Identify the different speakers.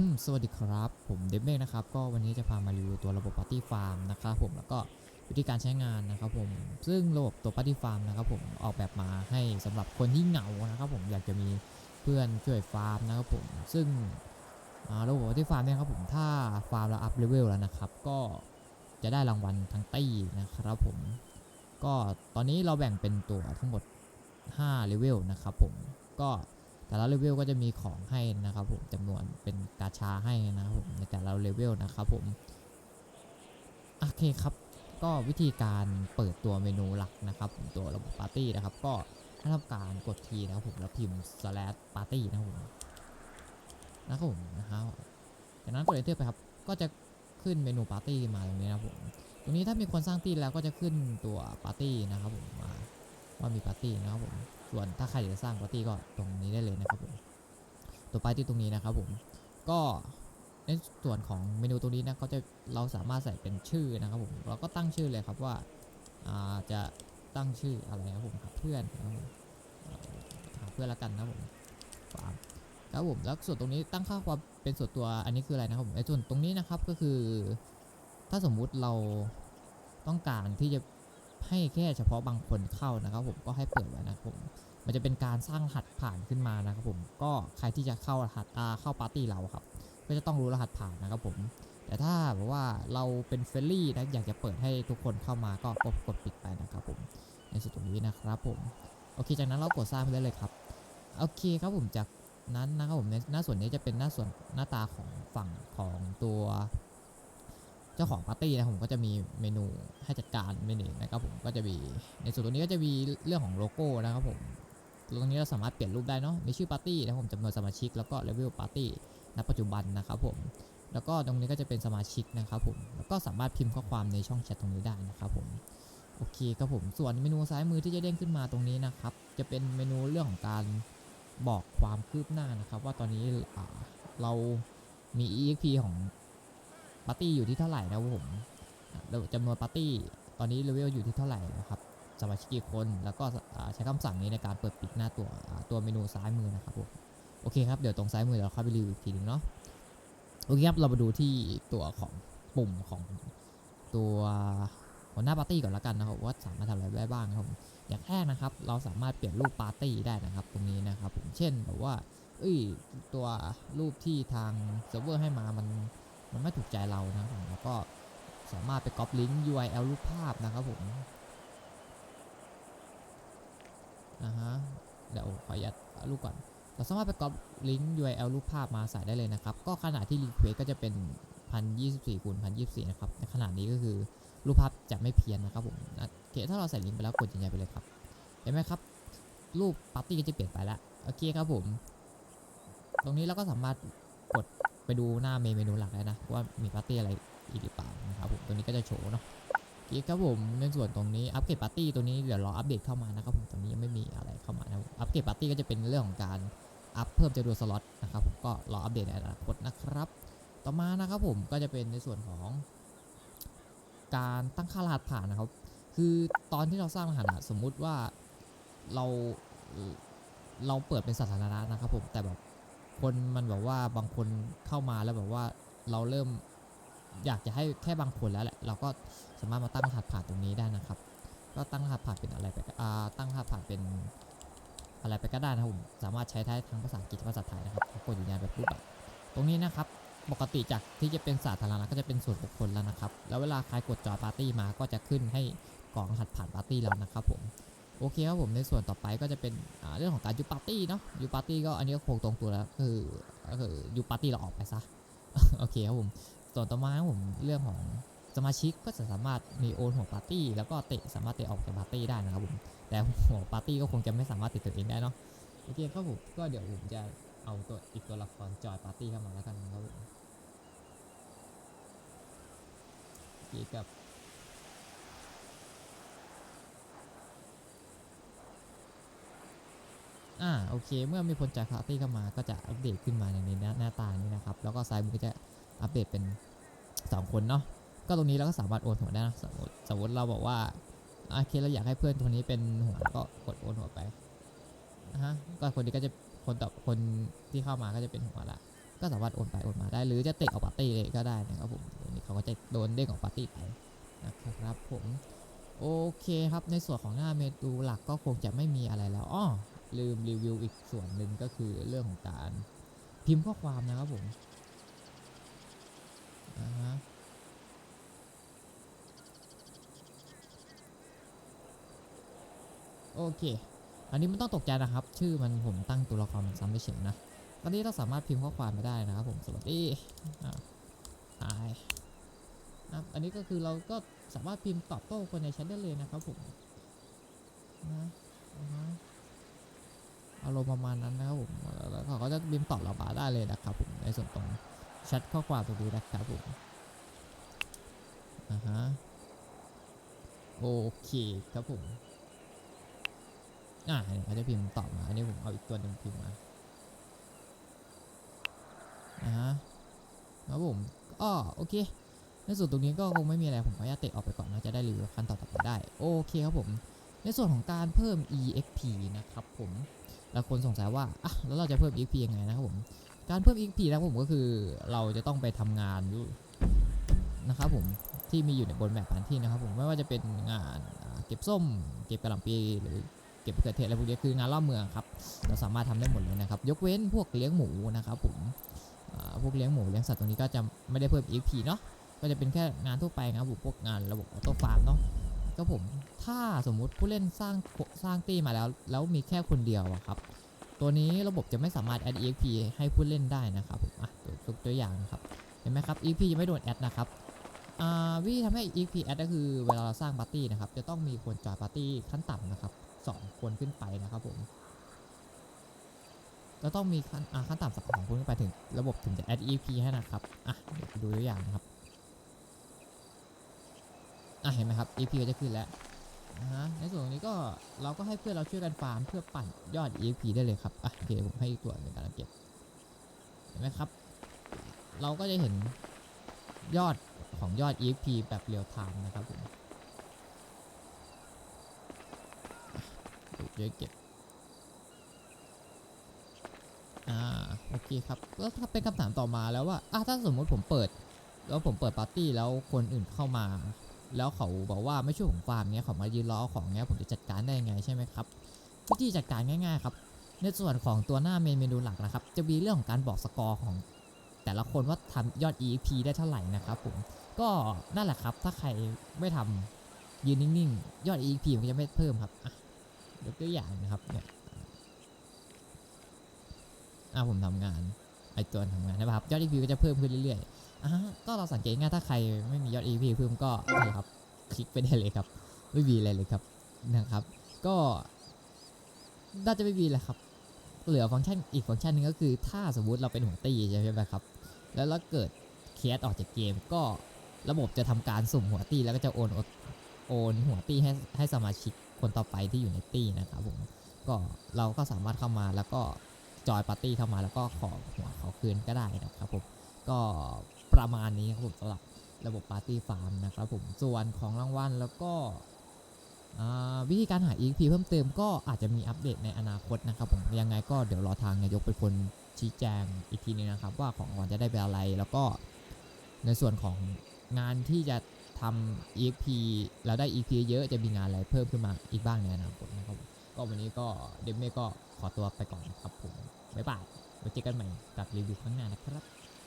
Speaker 1: อืมสวัสดีครับ ผมเดฟเมกนะครับ ก็วันนี้จะพามารีวิวตัวระบบ Party Farm นะครับผม แล้วก็วิธีการใช้งานนะครับผม ซึ่งระบบตัว Party Farm นะครับผม ออกแบบมาให้สำหรับคนที่เหงานะครับผม อยากจะมีเพื่อนช่วยฟาร์มนะครับผม ซึ่งระบบ Party Farm เนี่ยครับผม ถ้าฟาร์มเราอัพเลเวลแล้วนะครับ ก็จะได้รางวัลทั้งตี้นะครับผม ก็ตอนนี้เราแบ่งเป็นตัวทั้งหมด5เลเวลนะครับผม ก็ แต่ละเลเวลก็จะมีของให้นะครับผมจำนวนเป็นกาชาให้นะครับผมในแต่ละเลเวลนะครับผมโอเคครับก็วิธีการเปิดตัวเมนูหลักนะครับผมตัวระบบปาร์ตี้นะครับ ก็ให้ทำการกดทีนะครับผมแล้วพิมพ์ slash party นะครับผมนะครับผมนะครับจากนั้นกด enter ไปครับก็จะขึ้นเมนูปาร์ตี้มาตรงนี้นะครับผมตรงนี้ถ้ามีคนสร้างตี้แล้วก็จะขึ้นตัวปาร์ตี้นะครับผมมาว่ามีปาร์ตี้นะครับผม ส่วนถ้าใครอยากจะสร้างปาร์ตี้ก็ตรงนี้ได้เลยนะครับผมตัวปาร์ตี้ตรงนี้นะครับผมก็ในส่วนของเมนูตรงนี้นะก็จะเราสามารถใส่เป็นชื่อนะครับผมเราก็ตั้งชื่อเลยครับว่าอาจะตั้งชื่ออะไรครับผมหาเพื่อนครับผมเอ่อหาเพื่อนละกันนะผมฟามครับผมแล้วส่วนตรงนี้ตั้งค่าความเป็นส่วนตัวอันนี้คืออะไรนะครับผมไอ้ส่วนตรงนี้นะครับก็คือ ถ้าสมมุติเราต้องการที่จะ ให้แค่เฉพาะบางคนเข้านะครับผมก็ให้เปิดไว้นะครับผมมันจะเป็นการสร้างรหัสผ่านขึ้นมานะครับผมก็ใครที่จะเข้ารหัสอ่าเข้าปาร์ตี้เราครับ ก็จะต้องรู้รหัสผ่านนะครับผม แต่ถ้าแบบว่าเราเป็นเฟรนลี่นะอยากจะเปิดให้ทุกคนเข้ามาก็กดกดปิดไปนะครับผมในส่วนตรงนี้นะครับผมโอเคจากนั้นเรากดสร้างไปได้เลยครับโอเคครับผมจากนั้นนะครับผมในหน้าส่วนนี้จะเป็นหน้าส่วนหน้าตาของฝั่งของตัว เจ้าของปาร์ตี้นะผมก็จะมีเมนูให้จัดการเมนูนะครับผมก็จะมีในส่วนตรงนี้ก็จะมีเรื่องของโลโก้นะครับผมตรงนี้เราสามารถเปลี่ยนรูปได้เนาะมีชื่อปาร์ตี้นะผมจำนวนสมาชิกแล้วก็เลเวลปาร์ตี้ณปัจจุบันนะครับผมแล้วก็ตรงนี้ก็จะเป็นสมาชิกนะครับผมแล้วก็สามารถพิมพ์ข้อความในช่องแชทตรงนี้ได้นะครับผมโอเคครับผมส่วนเมนูซ้ายมือที่จะเด้งขึ้นมาตรงนี้นะครับ จะเป็นเมนูเรื่องของการบอกความคืบหน้านะครับ ว่าตอนนี้เรามี EXP ของ ปาร์ตี้อยู่ที่เท่าไหร่นะครับผมจำนวนปาร์ตี้ตอนนี้เลเวลอยู่ที่เท่าไหร่นะครับสมาชิกกี่คนแล้วก็ใช้คำสั่งนี้ในการเปิดปิดหน้าตัวตัวเมนูซ้ายมือนะครับผมโอเคครับเดี๋ยวตรงซ้ายมือเราเข้าไปรีวิวอีกทีหนึงเนาะโอเคครับเรามาดูที่ตัวของปุ่มของตัวหัวหน้าปาร์ตี้ก่อนละกันนะครับว่าสามารถทำอะไรได้บ้างครับผมอย่างแรกนะครับ เราสามารถเปลี่ยนรูปปาร์ตี้ได้นะครับ ตรงนี้นะครับผมเช่นแบบว่าเอ้ยตัวรูปที่ทางเซิร์ฟเวอร์ให้มามัน มันไม่ถูกใจเรานะครับผมแล้วก็สามารถไปก๊อปลิงก์ URL รูปภาพนะครับผมนะฮะเดี๋ยวขออนุญาตรูปก่อน เราสามารถไปก๊อปลิงก์ URL รูปภาพมาใส่ได้เลยนะครับ ก็ขนาดที่รีเควสก็จะเป็น1024คูณ1024นะครับ ในขนาดนี้ก็คือรูปภาพจะไม่เพี้ยนนะครับผมโอเคถ้าเราใส่ลิงก์ไปแล้วกดยืนยันไปเลยครับ เห็นไหมครับ รูปปาร์ตี้ก็จะเปลี่ยนไปแล้ว โอเคครับผม ตรงนี้เราก็สามารถกด ไปดูหน้าเมนูหลักได้นะว่ามีปาร์ตี้อะไรอีกหรือเปล่านะครับผมตัวนี้ก็จะโชว์เนาะอีกครับผมในส่วนตรงนี้อัปเกรดปาร์ตี้ตัวนี้เดี๋ยวรออัปเดตเข้ามานะครับผมตอนนี้ยังไม่มีอะไรเข้ามานะอัปเกรดปาร์ตี้ก็จะเป็นเรื่องของการอัพเพิ่มจำนวนสล็อตนะครับผมก็รออัปเดตในอนาคตนะครับ ต่อมานะครับผมก็จะเป็นในส่วนของ การตั้งค่ารหัสผ่านนะครับ คือตอนที่เราสร้างรหัสสมมุติว่าเราเราเปิดเป็นสาธารณะนะครับผมแต่แบบ คนมันแบบว่าบางคนเข้ามาแล้วแบบว่าเราเริ่มอยากจะให้แค่บางคนแล้วแหละเราก็สามารถมาตั้งรหัสผ่านตรงนี้ได้นะครับ ก็ตั้งรหัสผ่านเป็นอะไรไปก็อ่าตั้งรหัสผ่านเป็นอะไรไปก็ได้นะครับผมสามารถใช้ได้ทั้งภาษาอังกฤษภาษาไทยนะครับกดยืนยันแบบรูปแบบตรงนี้นะครับปกติจากที่จะเป็นสาธารณะก็จะเป็นส่วนบุคคลแล้วนะครับ แล้วเวลาใครกดจอยปาร์ตี้มาก็จะขึ้นให้กรอกรหัสผ่านปาร์ตี้เรานะครับผม โอเคครับผมในส่วนต่อไปก็จะเป็นเรื่องของการยูปาร์ตี้เนาะยูปาร์ตี้ก็อันนี้ก็คงตรงตัวแล้วก็คือก็คือยูปาร์ตี้เราออกไปซะโอเคครับผมส่วนต่อมาผมเรื่องของสมาชิกก็จะสามารถมีโอนหัวปาร์ตี้แล้วก็เตะสามารถเตะออกจากปาร์ตี้ได้นะครับผมแต่หัวปาร์ตี้ก็คงจะไม่สามารถติดตัวเองได้เนาะโอเคครับผมก็เดี๋ยวผมจะเอาตัวอีกตัวละครจอยปาร์ตี้เข้ามาแล้วกันครับผมโอเคกับ อ่าโอเค เมื่อมีคนจากปาร์ตี้เข้ามาก็จะอัปเดตขึ้นมาในนี้หน้าหน้าตานี้นะครับ แล้วก็ซ้ายมือก็จะอัปเดตเป็น 2 คนเนาะก็ตรงนี้เราก็สามารถโอนหัวได้นะสมมติสมมติเราบอกว่าโอเคเราอยากให้เพื่อนคนนี้เป็นหัวก็กดโอนหัวไปนะฮะก็คนนี้ก็จะคนต่อคนที่เข้ามาก็จะเป็นหัวละก็สามารถโอนไปโอนมาได้หรือจะเตะออกปาร์ตี้เลยก็ได้นะครับผมอันนี้เขาก็จะโดนเด้งออกปาร์ตี้ไปนะครับผมโอเคครับในส่วนของหน้าเมนูหลักก็คงจะไม่มีอะไรแล้วอ้อ ลืมรีวิวอีกส่วนหนึ่งก็คือเรื่องของการพิมพ์ข้อความนะครับผมอาฮะโอเค อันนี้ไม่ต้องตกใจนะครับ ชื่อมันผมตั้งตัวละครมันซ้ำไปเฉยนะ ตอนนี้เราสามารถพิมพ์ข้อความมาได้นะครับผม สวัสดีอ่ายนะอันนี้ก็คือเราก็สามารถพิมพ์ตอบโต้คนในแชทได้เลยนะครับผม นะอ่าฮะ อารมณ์ประมาณนั้นนะครับผมแล้วเขาก็จะพิมตอบเรามาได้เลยนะครับผมในส่วนตรงแชทข้อความตรงนี้นะครับผมอ่าฮะโอเคครับผมอ่าเนี่ยเขาจะพิมพ์ตอบมาอันนี้ผมเอาอีกตัวหนึ่งพิมพ์มานะฮะครับผมอ้อโอเค ในส่วนตรงนี้ก็คงไม่มีอะไรผมขออนุญาตเตะออกไปก่อนนะจะได้รีวิวขั้นต่อต่อไปได้ โอเคครับผม ในส่วนของการเพิ่ม exp นะครับผม หลายคนสงสัยว่าอะแล้วเราจะเพิ่ม exp ยังไงนะครับผม การเพิ่ม exp นะครับผมก็คือเราจะต้องไปทำงานดูนะครับผมที่มีอยู่ในบนแบบแผนที่นะครับผมไม่ว่าจะเป็นงานเก็บส้ม เก็บกระหล่ำปีหรือเก็บเขือเทศอะไรพวกนี้คืองานรอบเมืองครับเราสามารถทำได้หมดเลยนะครับ ยกเว้นพวกเลี้ยงหมูนะครับผมพวกเลี้ยงหมูเลี้ยงสัตว์ตรงนี้ก็จะไม่ได้เพิ่ม EP เนาะก็จะเป็นแค่งานทั่วไปนะครับพวกงานระบบออโต้ฟาร์มเนาะ ก็ผม ถ้าสมมุติผู้เล่นสร้างสร้างตี้มาแล้ว แล้วมีแค่คนเดียวอะครับ ตัวนี้ระบบจะไม่สามารถ add EXP ให้ผู้เล่นได้นะครับผมอะตัวยกตัวอย่างนะครับ เห็นไหมครับ EXP ยังไม่โดนแอดนะครับอ่าวิธีทำให้ EXP แอดก็คือเวลาเราสร้างปาร์ตี้นะครับ จะต้องมีคนจอยปาร์ตี้ขั้นต่ำนะครับสองคนขึ้นไปนะครับผมจะต้องมีขั้นอ่าขั้นต่ำสักสองคนขึ้นไปถึง ระบบถึงจะ add EP ให้นะครับ อะดูตัวอย่างนะครับ อะเห็นไหมครับ EP ก็จะขึ้นแล้วนะฮะในส่วนนี้ก็เราก็ให้เพื่อนเราช่วยกันฟาร์มเพื่อปั่นยอด EP ได้เลยครับอะโอเคผมให้ตัวในการเก็บเห็นไหมครับ เราก็จะเห็นยอดของยอด EP แบบเรียลไทม์นะครับผมเดี๋ยวเก็บอ่าโอเคครับแล้วถ้าเป็นคำถามต่อมาแล้วว่าอะถ้าสมมติผมเปิด แล้วผมเปิดปาร์ตี้แล้วคนอื่นเข้ามา แล้วเขาบอกว่าไม่ช่วยผมฟาร์มเงี้ยเขามายืนรอเอของเงี้ยผมจะจัดการได้ยังไงใช่ไหมครับวิธีจัดการง่ายๆครับ ในส่วนของตัวหน้าเมนเมนูหลักนะครับ จะมีเรื่องของการบอกสกอร์ของ แต่ละคนว่าทำยอด EP ได้เท่าไหร่นะครับผมก็นั่นแหละครับ ถ้าใครไม่ทำยืนนิ่งๆ ยอด EP มันจะไม่เพิ่มครับยกตัวอย่างนะครับเนี่ยอ่าผมทำงาน ไอตัวทำงานนะครับยอด EP ก็จะเพิ่มขึ้นเรื่อยๆอ่าก็เราสังเกตง่ายถ้าใครไม่มียอด EP เพิ่มก็นี่ครับคลิกไปได้เลยครับ ไม่มีอะไรเลยครับนะครับ ก็น่าจะไม่มีแหละครับ เหลือฟังก์ชันอีกฟังก์ชันหนึงก็คือถ้าสมมุติเราเป็นหัวตีใช่ไหมครับ แล้วเราเกิดเคสออกจากเกมก็ระบบจะทำการสุ่มหัวตีแล้วก็จะโอนโอนหัวตีให้ให้สมาชิกคนต่อไปที่อยู่ในตีนะครับผมก็เราก็สามารถเข้ามาแล้วก็ จอยปาร์ตี้เข้ามาแล้วก็ขอหัวขาคืนก็ได้นะครับผมก็ประมาณนี้ครับผมสำหรับระบบปาร์ตี้ฟาร์มนะครับผมส่วนของรางวัลแล้วก็วิธีการหา EXP เพิ่มเติมก็อาจจะมีอัปเดตในอนาคตนะครับผมยังไงก็เดี๋ยวรอทางนายกเป็นคนชี้แจงอีกทีนึงนะครับ ว่าของรางวัลจะได้เป็นอะไรแล้วก็ในส่วนของงานที่จะทำ EXP แล้วได้ EXP เยอะจะมีงานอะไรเพิ่มขึ้นมาอีกบ้างในอนาคตนะครับ ก็วันนี้ก็เดมเม่ก็ขอตัวไปก่อนนะครับผม บ๊ายบายไว้เจอกันใหม่กับรีวิวครั้งหน้านะครับ